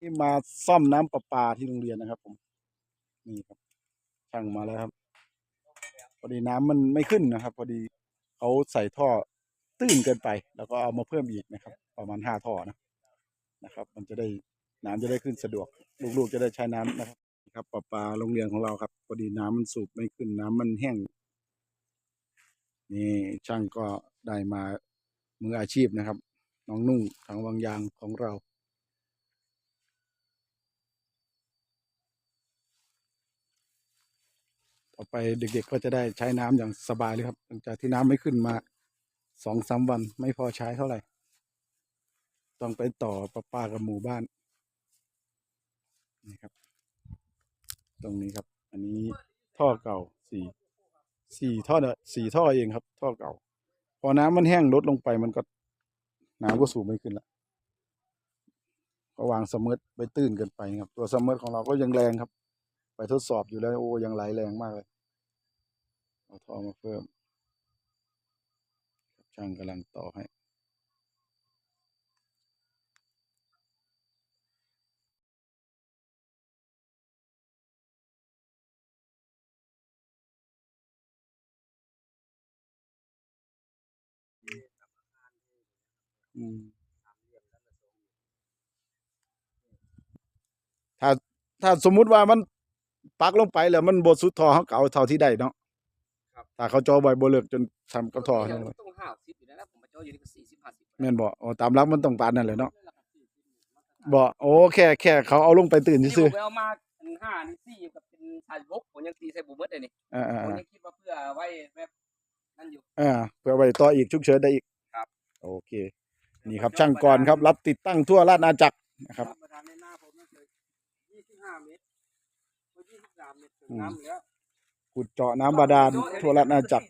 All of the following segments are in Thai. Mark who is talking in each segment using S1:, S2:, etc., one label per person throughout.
S1: ที่มาซ่อมน้ำประปาที่โรงเรียนนะครับ ผม นี่ครับ ช่างมาแล้วครับ พอดีน้ำมันไม่ขึ้นนะครับ พอดีเขาใส่ท่อตื้นเกินไป แล้วก็เอามาเพิ่มอีกนะครับ ประมาณห้าท่อนะนะครับ มันจะได้น้ำจะได้ขึ้นสะดวก ลูกๆจะได้ใช้น้ำนะครับครับประปาโรงเรียนของเราครับพอดีน้ำมันสูบไม่ขึ้นน้ำมันแห้งนี่ช่างก็ได้มามืออาชีพนะครับ น้องนุ่งทางวังยางของเรา ต่อไปเด็กๆก็จะได้ใช้น้ำอย่างสบายเลยครับ หลังจากที่น้ำไม่ขึ้นมาสองสามวันไม่พอใช้เท่าไหร่ ต้องไปต่อประปากับหมู่บ้านนี่ครับ ตรงนี้ครับ อันนี้ท่อเก่าสี่สี่ท่อเนอะสี่ท่อเองครับ ท่อเก่า พอน้ำมันแห้งลดลงไปมันก็น้ำก็สูบไม่ขึ้นละก็วางสมมติไปตื้นเกินไปครับ ตัวสมมติของเราก็ยังแรงครับ ไปทดสอบอยู่แล้วโอ้ยังไหลแรงมากเลย เอาท่อมาเพิ่ม ช่างกำลังต่อให้ถ้าถ้าสมมุติว่ามัน ปักลงไปแล้วมันบดสุดท่อเขาก็เอาเท่าที่ได้เนาะ
S2: ครับ
S1: ถ้าเขาจอบ่อยบ่เลิกจนทำกับท่อ
S2: เดี๋
S1: ให้
S2: ยว
S1: หมด
S2: ต้องห้าสิบอยู่แล้วนะผมมาเจออยู่นี่ก็สี่สิบห้าสิบ
S1: แม่นบ่อ๋อตามหลักมันต้องปานนั่นแหละเนาะบ่โอ้แค่แค่เขาเอาลงไปตื่น
S2: ที่
S1: ซื่อ
S2: ผมไปเอามาเป็นห้านี่สี่กับเป็นสายบกผมยังตีใส่บุมเมดเลยนี่
S1: ๆอ่า
S2: ผม
S1: ๆ
S2: ยังคิดว่าเพื่อไว้แบบนั่นอยู่
S1: ๆอ่าเพื่อไว้ต่ออีกฉุกเฉินได้อีก
S2: ครับ
S1: โอเค นี่ครับช่างกรครับ รับติดตั้งทั่วราชอาณาจักรนะครับ
S2: ยี่สิบสามเมตรถึง
S1: อืม
S2: น้ำอยู่แล้ว
S1: ขุดเจาะน้ำบาดาลทั่วราชอาณาจักร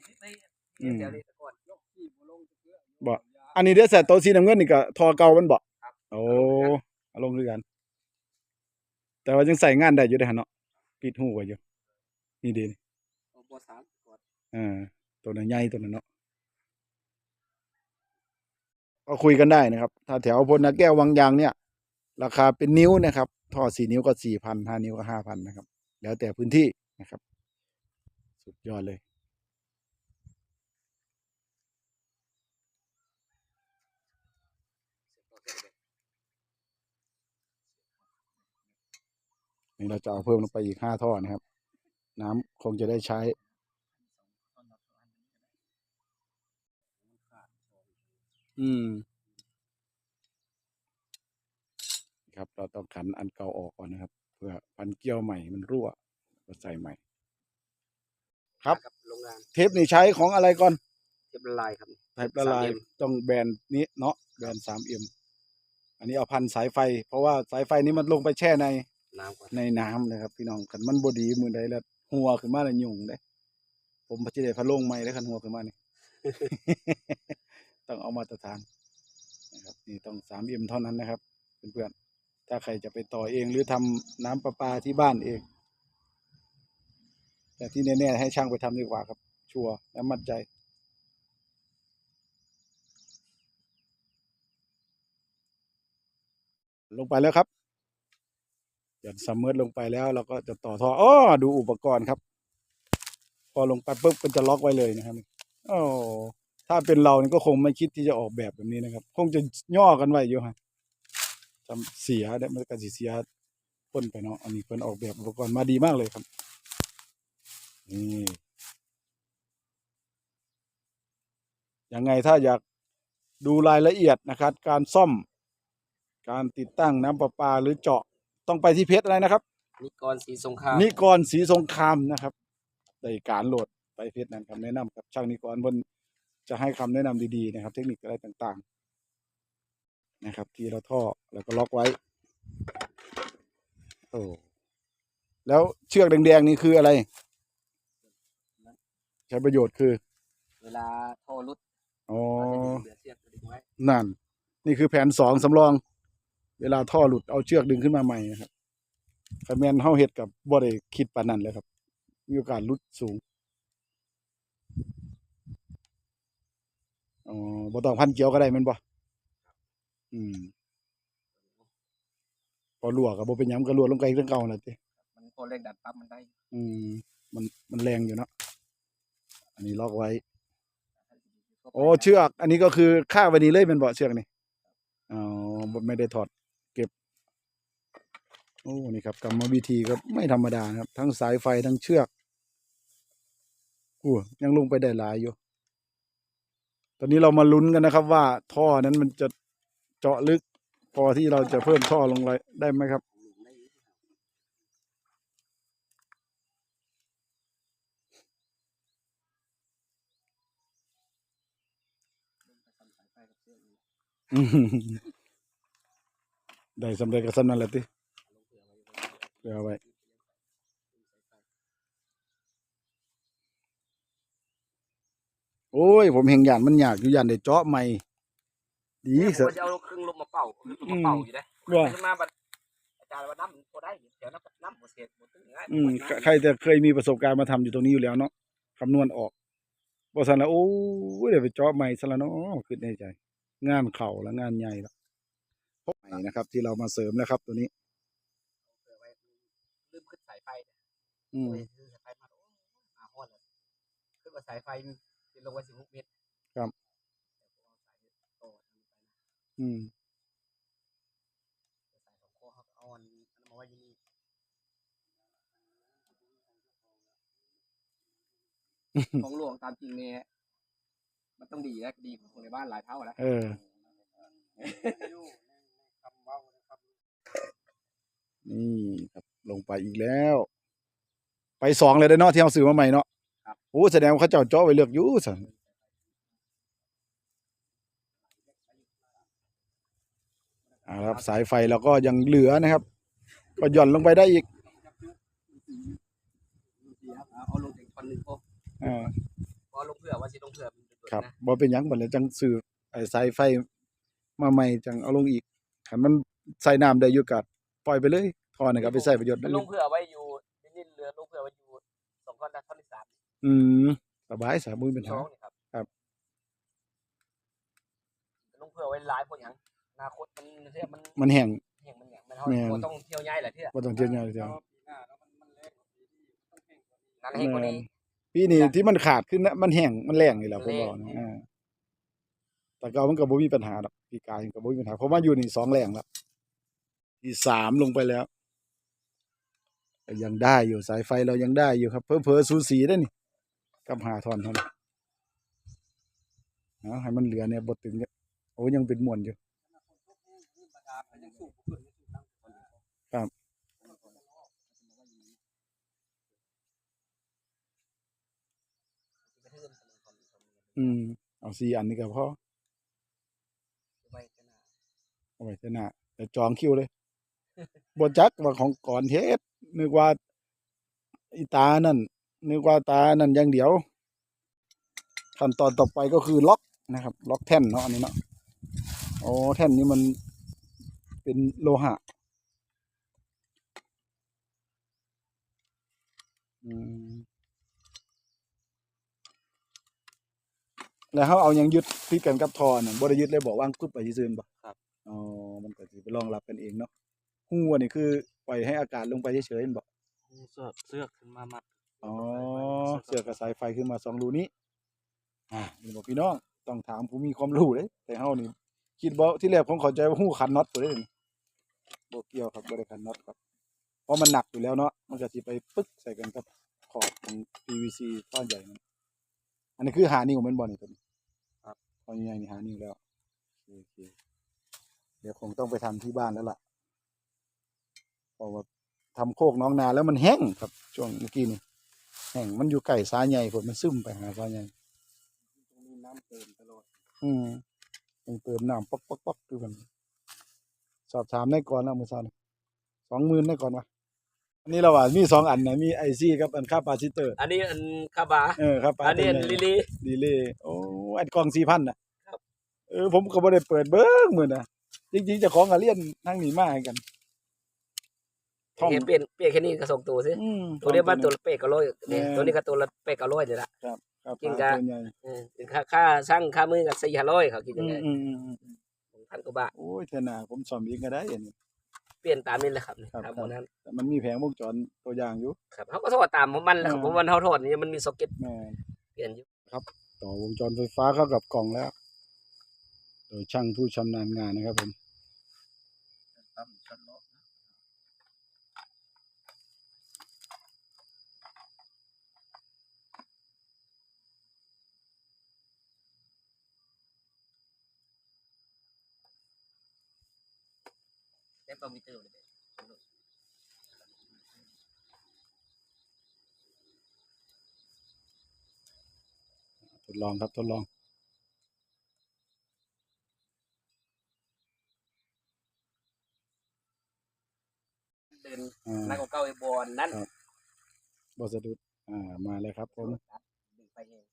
S1: อืม
S2: เดี๋ยวนี้แต่ก่อนยกที่บ่ลงเพื่อ
S1: บ่ อันนี้เด้อแสตัวสีน้ำเงินนี่ก็ทอเก่ามันบ่
S2: ครับ
S1: โอ้เอาลงด้วยกัน แต่ว่ายังใส่งานได้อยู่เด้อหั่นเนาะปิดหูไว้อยู่นี่เดี
S2: เอาบัวสามก่อน
S1: อ่าตัวนั้นใหญ่ตัวนั้นเนาะก็คุยกันได้นะครับ ถ้าแถวพลนาแก้ววังยางเนี่ย ราคาเป็นนิ้วนะครับ ท่อสี่นิ้วก็สี่พันห้านิ้วก็ห้าพันนะครับ แล้วแต่พื้นที่นะครับ สุดยอดเลย นี่เราจะเอาเพิ่มลงไปอีกห้าท่อนะครับ น้ำคงจะได้ใช้อืม ครับ เราต้องขันอันเก่าออกก่อนนะครับ เพื่อพันเกี่ยวใหม่มันรั่วก็ใส่ใหม่ ครับ
S2: กับ โรงงาน
S1: เทปนี่ใช้ของอะไรก่อน
S2: เก็บละลายครับ
S1: ไทปละลาย
S2: 3M
S1: ต้องแบรนด์นี้เนาะแบรนด์สามเอ็มอันนี้เอาพันสายไฟ เพราะว่าสายไฟนี้มันลงไปแช่ใน
S2: น้ำก่อน
S1: ในน้ำนะครับพี่น้องคันมันบดีมือใดแล้วหัวขึ้นมาแล้วยุ่งเด้ ผมพัชเดพะโลงใหม่ได้คันหัวขึ้นมานี่ ต้องเอามาตรฐานนะครับนี่ต้องสามเอ็มเท่านั้นนะครับเพื่อนๆ ถ้าใครจะไปต่อเองหรือทำน้ำประปาที่บ้านเอง แต่ที่แน่ๆให้ช่างไปทำดีกว่าครับ ชัวร์และมั่นใจ ลงไปแล้วครับหย่อนซัมเมอร์ลงไปแล้วเราก็จะต่อท่ออ้อดูอุปกรณ์ครับ พอลงไปปุ๊บก็จะล็อกไว้เลยนะครับโอ้ถ้าเป็นเรานี่ก็คงไม่คิดที่จะออกแบบแบบนี้นะครับ คงจะย่อกันไว้อยู่ฮะ เสียได้มันก็สิเสียพ้นไปเนาะอันนี้เพิ่นออกแบบอุปกรณ์มาดีมากเลยครับนี่ยังไงถ้าอยากดูรายละเอียดนะครับ การซ่อม การติดตั้งน้ำประปาหรือเจาะต้องไปที่เพจอะไรนะครับ
S2: นิกรสีสงคราม
S1: นิกรศรีสงครามนะครับได้การโหลดไปเพจนั้นคำแนะนำครับช่างนิกรบนจะให้คำแนะนำดีๆนะครับ เทคนิคอะไรต่างๆ นะครับ ทีละท่อแล้วก็ล็อกไว้โอ้แล้วเชือกแดงๆนี่คืออะไร ใช้ประโยชน์คือ
S2: เวลาโทรรุด
S1: อ๋อ
S2: ก็จะดึงเดือดเสียบดึงไว้
S1: นั่น นี่คือแผนสองสำรอง เวลาท่อหลุดเอาเชือกดึงขึ้นมาใหม่นะครับคันแมนเฮาเฮ็ดกับบ่ได้คิดปานนั้นเลยครับ มีโอกาสหลุดสูงอ๋อบ่ต้องพันเกี่ยวก็ได้แม่นบ่ อืม พอรั่วก็บ่เป็นหยังก็รั่วลงไปเรื่องเก่าน่ะติ
S2: มันพอแรงดันปั๊บมันได้
S1: อืม มันมันแรงอยู่เนาะอันนี้ล็อกไว้ โอ้เชือก อันนี้ก็คือค่าไว้นี้เลยเป็นเบาะเชือกนี่อ๋อบ่ไม่ได้ถอด เก็บ โอ้นี่ครับกรรมวิธีก็ไม่ธรรมดานะครับ ทั้งสายไฟทั้งเชือกอู้ยังลงไปได้หลายอยู่ ตอนนี้เรามาลุ้นกันนะครับ ว่าท่อนั้นมันจะ เจาะลึก พอที่เราจะเพิ่มท่อลงไปได้ไหมครับ ได้สำเร็จกับสำนั้นแหละติเดี๋ยวเอาไว้โอ้ย ผมเห็นยานมันอยากอยู่ยานได้เจาะใหม่ ดี
S2: นี่
S1: เส
S2: ผ
S1: อะ
S2: มจะเอาเครื่องลมมาเป่าเครื่องลมมาเป่าอยู่ได้
S1: ว่า
S2: ขึ้นมาบัดอาจารย์ว่าน้ำมันพอได้เดี๋ยวน้ำน้ำหมดเศษหมดตึ้งง่าย
S1: อืมใครจะเคยมีประสบการณ์มาทำอยู่ตรงนี้อยู่แล้วเนาะคำนวณออกบ่สันแล้วโอ้ยเดี๋ยวไปเจาะใหม่ซะแล้วเนาะคิดในใจ งานเข่าแล้วงานใหญ่แล้วพบใหม่นะครับ ที่เรามาเสริมแล้วครับ ตัวนี้
S2: เผื่อไว้ลืมขึ้นสายไฟเนี่ย
S1: อืม
S2: โอ้ยลืมสายไฟมาโอ้ยมาฮอดเลยขึ้นมาสายไฟเป็นลงไว้สิบหกเมตร
S1: ครับ
S2: โอ้ย
S1: อืม
S2: สายของโคเขาก็เอาอันนั้นมาไว้ที่นี่ของหลวงตามจริงเนี่ยมันต้องดีนะดีกว่าคนในบ้านหลายเท่าแล้ว
S1: เออ นี่ครับ ลงไปอีกแล้ว ไปสองเลยได้อเนาะที่เอาซื้อมาใหม่เนาะ
S2: ครับ
S1: โอ้แสดงว่าเขาเจ้าเจาะไว้เลือกอยู่สันอ่า ครับสายไฟเราก็ยังเหลือนะครับ ก็หย่อนลงไปได้อีก
S2: เอาลงถึงคนหนึ่งพอ
S1: อ่า
S2: พอลงเผื่อว่าสิลงเผื่อมันเป็นตัว
S1: ครับ
S2: นะ
S1: บ่เป็นหยังบัดนี้จังซื้อไอ้สายไฟมาใหม่จังเอาลงอีกคันมันใส่น้ำได้อยู่กัดปล่อยไปเลยทอนี่ก็เอาไปใส่ประโยชน์
S2: มั
S1: ได้
S2: น
S1: เล
S2: ล
S1: ย
S2: งเผื่อไว้อยู่นี่เรือลงเผื่อไว้อยู่สองก้อนนะท่อนที่สาม
S1: อืมสบายสามมือเป็น
S2: ส
S1: หา
S2: องนี่ครับ
S1: ครับ
S2: ลงเผื่อไว้หลายคนอย่างอ นาคตมันเทียมัน
S1: มันแห้ง
S2: เห็นมันอย่างมันเท่า
S1: แม่น
S2: บ่ต้องเที่ยวย้ายแหละเที่ย
S1: บ่ต้องเที่ยวใหญ่เที่ยว
S2: นั่นให้คนนี้
S1: ปีนี้ที่มันขาดขึ้นนะมันแห้งมันแรงนี่แหละผม
S2: แรง
S1: บอกนะอ่าแต่เก่ามันก็บ่มีปัญหาดอกปีกายมันก็บ่มีปัญหาเพราะว่าอยู่นี่สองแรงแล้วที่สามลงไปแล้วก็ยังได้อยู่สายไฟเรายังได้อยู่ครับ เพิ่ๆสูสีได้นี่กับหาทอนเท่านั้นเอาให้มันเหลือเนี่ยบ่ตึงเนี่ยโอ้ยังเป็นม่วนอยู่ ครับอืม เอาสี่อันนี้ก็พอเอาไว้เท่าหน้าแต่จองคิวเลยบจักว่าของก่อนเทศนึกว่าอีตานั่นนึกว่าตานั่นอย่างเดียวขั้นตอนต่อไปก็คือล็อกนะครับ ล็อกแท่นเนาะอันนี้เนาะโอ้แท่นนี้มัน เป็นโลหะอืมแล้วเขาเอาหยังยึดติดกันกับทอน่ะบ่ได้ยึดเลยบอกว่างปุ๊บไปซื่อๆบ่
S2: ครับ
S1: อ๋อมันก็สิไปรองรับกันเองเนาะฮู้อันนี้คือปล่อยให้อากาศลงไปเฉยๆนั่นบ่
S2: เสือกเสือกขึ้นมามัด
S1: อ๋อเสือกกับสายไฟขึ้นมาสองรูนี้อ่านี่บอกพี่น้องต้องถามผู้มีความรู้เลยแต่เฮานี่คิดบ่ที่แรกผมเข้าใจว่าฮู้ขันน็อตตัวนี้ นี่บ่เกี่ยวครับบ่ได้ขันน็อตครับ เพราะมันหนักอยู่แล้วเนาะมันก็สิไปปึ๊กใส่กันกับขอบของ PVC ก้อนใหญ่นั่นอันนี้คือหานิ้วแม่นบ่นี่ตัวนี้
S2: ครับ
S1: ก้อนใหญ่นี่หานิ้วแล้วโอเคเดี๋ยวคงต้องไปทำที่บ้านแล้วล่ะเพราะว่าทำโคกน้องนาแล้วมันแห้งครับช่วงเมื่อกี้นี่แห้งมันอยู่ใกล้สาใหญ่ผมมันซึมไปหาสาใหญ่
S2: ตรงนี้น้ำเติมตลอด
S1: อืมต้องเติมน้ำป๊อกป๊อกป๊อกดูกัน สอบถามได้ก่อนแล้วมือซานสองหมื่นได้ก่อนวะอันนี้เราว่ามีสองอันนะมีไอซีกับอันค่าปาซิเตอร์
S2: อันนี้อันคาบา
S1: เออครับปา
S2: อันนี้อัน
S1: ตัวใหญ่
S2: ลิลี่
S1: ดีเลยโอ้อันกล่องสี่พันน่ะ
S2: ครับ
S1: เออผมก็บ่ได้เปิดเบิ้งมือนะจริงๆเจะของกะเลียนนั่งหนีมาให้กันท่อง
S2: เห็นเปลี่ยนเปลี่ยนแค่นี้ก็ส่งตัวสิ
S1: อืม
S2: ตัวนี้มันตัวละเป๊กก็ร้อยเนี่ย
S1: แม่น
S2: ตัวนี้ก็ตัวละเป๊กก็ร้อยนี่ละ
S1: ครับ
S2: กิน
S1: ปลากะตัวใหญ่
S2: เออเป็นค่าค่าช่างค่ามือกับสี่ห้าร้อยเขาคิด
S1: อื
S2: ยังไง
S1: มอืมอืมอืม
S2: พันกว่าบาท
S1: โอ้ยเท่าน่ะผมสอมอีกก็ได้อันนี้
S2: เปลี่ยนตามนี้แหละครับนี่
S1: ครับ
S2: ตามหมดนั้น
S1: แต่มันมีแผงวงจรตัวอย่างอยู่
S2: ครับเขาก็โทษตามของมันแหละครับ
S1: อ่า
S2: ผมวันเขาโทษนี่มันมีซ็อกเก็ต
S1: แม่
S2: เปลี่ยนอยู่
S1: ต่อวงจรไฟฟ้าเข้ากับกล่องแล้ว โดยช่างผู้ชำนาญงานนะครับผม
S2: ได้คอมพิวเตอร์เลย
S1: ทดลองครับทดลอง
S2: เดิน
S1: อ่า
S2: นักกว่าเก้าไอ้บอลนั่น
S1: ครับบอสะดุดอ่ามาเลยครับผม
S2: ดึงไปเอง